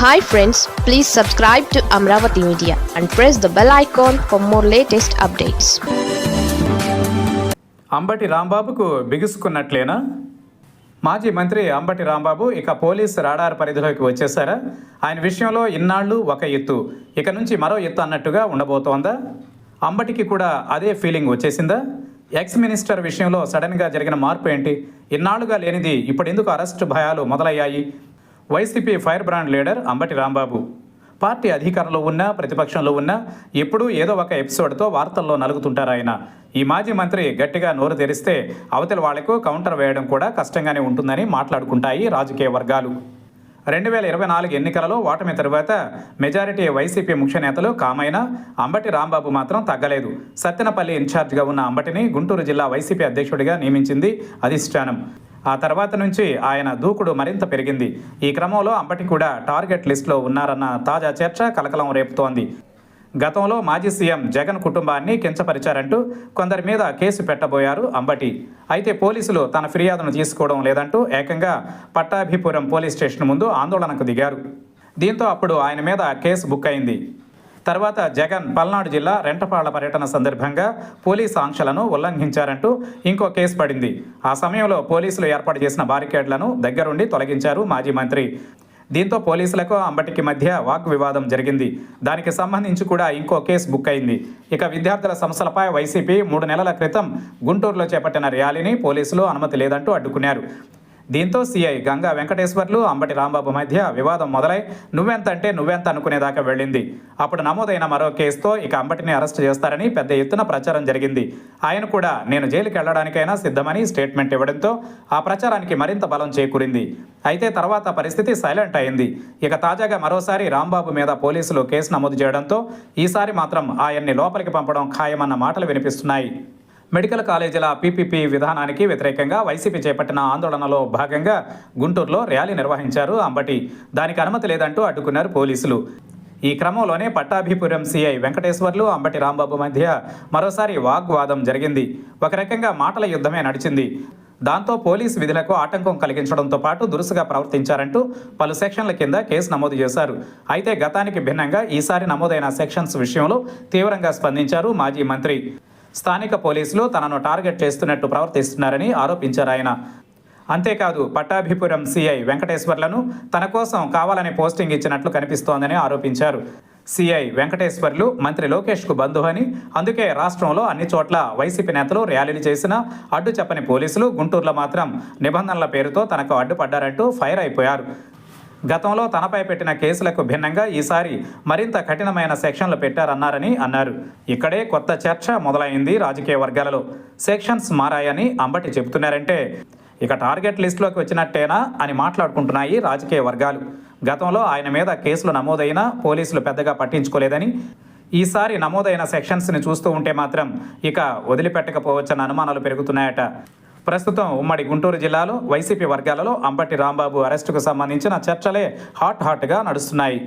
Hi friends please subscribe to Amaravati media and press the bell icon for more latest updates Ambati రాంబాబుకు బిగుసుకున్నట్లేనా? మాజీ మంత్రి అంబటి రాంబాబు ఇక police radar పరిధిలోకి వచ్చేసారా ఆయన విషయంలో ఇన్నాళ్ళు ఒక ఎత్తు. ఇక నుంచి మరో ఎత్తు అన్నట్టుగా ఉండబోతోందా? అంబటికి కూడా అదే ఫీలింగ్ వచ్చేసిందా? ఎక్స్ మినిస్టర్ విషయంలో సడన్గా జరిగిన మార్పు ఏంటి? ఇన్నాళ్ళుగా లేనిది ఇప్పుడెందుకు అరెస్ట్ భయాలు మొదలయ్యాయి? YCP fire brand leader Ambati Rambabu. Party అధికారంలో ఉన్నా ప్రతిపక్షంలో ఉన్నా ఎప్పుడూ ఏదో ఒక ఎపిసోడ్తో వార్తల్లో నలుగుతుంటారు ఆయన. ఈ మాజీ మంత్రి గట్టిగా నోరు తెరిస్తే అవతల వాళ్ళకు కౌంటర్ వేయడం కూడా కష్టంగానే ఉంటుందని మాట్లాడుకుంటాయి రాజకీయ వర్గాలు. రెండు వేల ఇరవై నాలుగు ఎన్నికలలో ఓటమి తరువాత మెజారిటీ వైసీపీ ముఖ్య నేతలు కామైనా అంబటి రాంబాబు మాత్రం తగ్గలేదు. సత్తెనపల్లి ఇన్ఛార్జిగా ఉన్న అంబటిని గుంటూరు జిల్లా వైసీపీ అధ్యక్షుడిగా నియమించింది అధిష్టానం. ఆ తర్వాత నుంచి ఆయన దూకుడు మరింత పెరిగింది. ఈ క్రమంలో అంబటి కూడా టార్గెట్ లిస్టులో ఉన్నారన్న తాజా చర్చ కలకలం రేపుతోంది. గతంలో మాజీ సీఎం జగన్ కుటుంబాన్ని కించపరిచారంటూ కొందరి మీద కేసు పెట్టబోయారు అంబటి. అయితే పోలీసులు తన ఫిర్యాదును తీసుకోవడం లేదంటూ ఏకంగా పట్టాభిపురం పోలీస్ స్టేషన్ ముందు ఆందోళనకు దిగారు. దీంతో అప్పుడు ఆయన మీద కేసు బుక్ అయింది. తర్వాత జగన్ పల్నాడు జిల్లా రెంటపాళ్ళ పర్యటన సందర్భంగా పోలీసు ఆంక్షలను ఉల్లంఘించారంటూ ఇంకో కేసు పడింది. ఆ సమయంలో పోలీసులు ఏర్పాటు చేసిన బారికేడ్లను దగ్గరుండి తొలగించారు మాజీ మంత్రి. దీంతో పోలీసులకు అంబటికి మధ్య వాక్ వివాదం జరిగింది. దానికి సంబంధించి కూడా ఇంకో కేసు బుక్ అయింది. ఇక విద్యార్థుల సమస్యలపై వైసీపీ మూడు నెలల క్రితం గుంటూరులో చేపట్టిన ర్యాలీని పోలీసులు అనుమతి లేదంటూ అడ్డుకున్నారు. దీంతో సీఐ గంగా వెంకటేశ్వర్లు అంబటి రాంబాబు మధ్య వివాదం మొదలై నువ్వెంత అంటే నువ్వెంత అనుకునేదాకా వెళ్ళింది. అప్పుడు నమోదైన మరో కేసుతో ఇక అంబటిని అరెస్ట్ చేస్తారని పెద్ద ఎత్తున ప్రచారం జరిగింది. ఆయన కూడా నేను జైలుకి వెళ్ళడానికైనా సిద్ధమని స్టేట్మెంట్ ఇవ్వడంతో ఆ ప్రచారానికి మరింత బలం చేకూరింది. అయితే తర్వాత పరిస్థితి సైలెంట్ అయింది. ఇక తాజాగా మరోసారి రాంబాబు మీద పోలీసులు కేసు నమోదు చేయడంతో ఈసారి మాత్రం ఆయన్ని లోపలికి పంపడం ఖాయమన్న మాటలు వినిపిస్తున్నాయి. మెడికల్ కాలేజీల పీపీపీ విధానానికి వ్యతిరేకంగా వైసీపీ చేపట్టిన ఆందోళనలో భాగంగా గుంటూరులో ర్యాలీ నిర్వహించారు అంబటి. దానికి అనుమతి లేదంటూ అడ్డుకున్నారు పోలీసులు. ఈ క్రమంలోనే పట్టాభిపురం సీఐ వెంకటేశ్వర్లు అంబటి రాంబాబు మధ్య మరోసారి వాగ్వాదం జరిగింది. ఒక రకంగా మాటల యుద్ధమే నడిచింది. దాంతో పోలీసు విధులకు ఆటంకం కలిగించడంతో పాటు దురుసుగా ప్రవర్తించారంటూ పలు సెక్షన్ల కింద కేసు నమోదు చేశారు. అయితే గతానికి భిన్నంగా ఈసారి నమోదైన సెక్షన్స్ విషయంలో తీవ్రంగా స్పందించారు మాజీ మంత్రి. స్థానిక పోలీసులు తనను టార్గెట్ చేస్తున్నట్టు ప్రవర్తిస్తున్నారని ఆరోపించారు ఆయన. అంతేకాదు పట్టాభిపురం సీఐ వెంకటేశ్వర్లను తన కోసం కావాలని పోస్టింగ్ ఇచ్చినట్లు కనిపిస్తోందని ఆరోపించారు. సిఐ వెంకటేశ్వర్లు మంత్రి లోకేష్కు బంధువు అని అందుకే రాష్ట్రంలో అన్ని చోట్ల వైసీపీ నేతలు ర్యాలీలు చేసినా అడ్డు చెప్పని పోలీసులు గుంటూరులో మాత్రం నిబంధనల పేరుతో తనకు అడ్డుపడ్డారంటూ ఫైర్ అయిపోయారు. గతంలో తనపై పెట్టిన కేసులకు భిన్నంగా ఈసారి మరింత కఠినమైన సెక్షన్లు పెట్టారన్నారని అన్నారు. ఇక్కడే కొత్త చర్చ మొదలైంది రాజకీయ వర్గాలలో. సెక్షన్స్ మారాయని అంబటి చెబుతున్నారంటే ఇక టార్గెట్ లిస్టులోకి వచ్చినట్టేనా అని మాట్లాడుకుంటున్నాయి రాజకీయ వర్గాలు. గతంలో ఆయన మీద కేసులు నమోదైనా పోలీసులు పెద్దగా పట్టించుకోలేదని ఈసారి నమోదైన సెక్షన్స్ని చూస్తూ ఉంటే మాత్రం ఇక వదిలిపెట్టకపోవచ్చన్న అనుమానాలు పెరుగుతున్నాయట. ప్రస్తుతం ఉమ్మడి గుంటూరు జిల్లాలో వైసీపీ వర్గాలలో అంబటి రాంబాబు అరెస్టుకు సంబంధించిన చర్చలే హాట్ హాట్గా నడుస్తున్నాయి.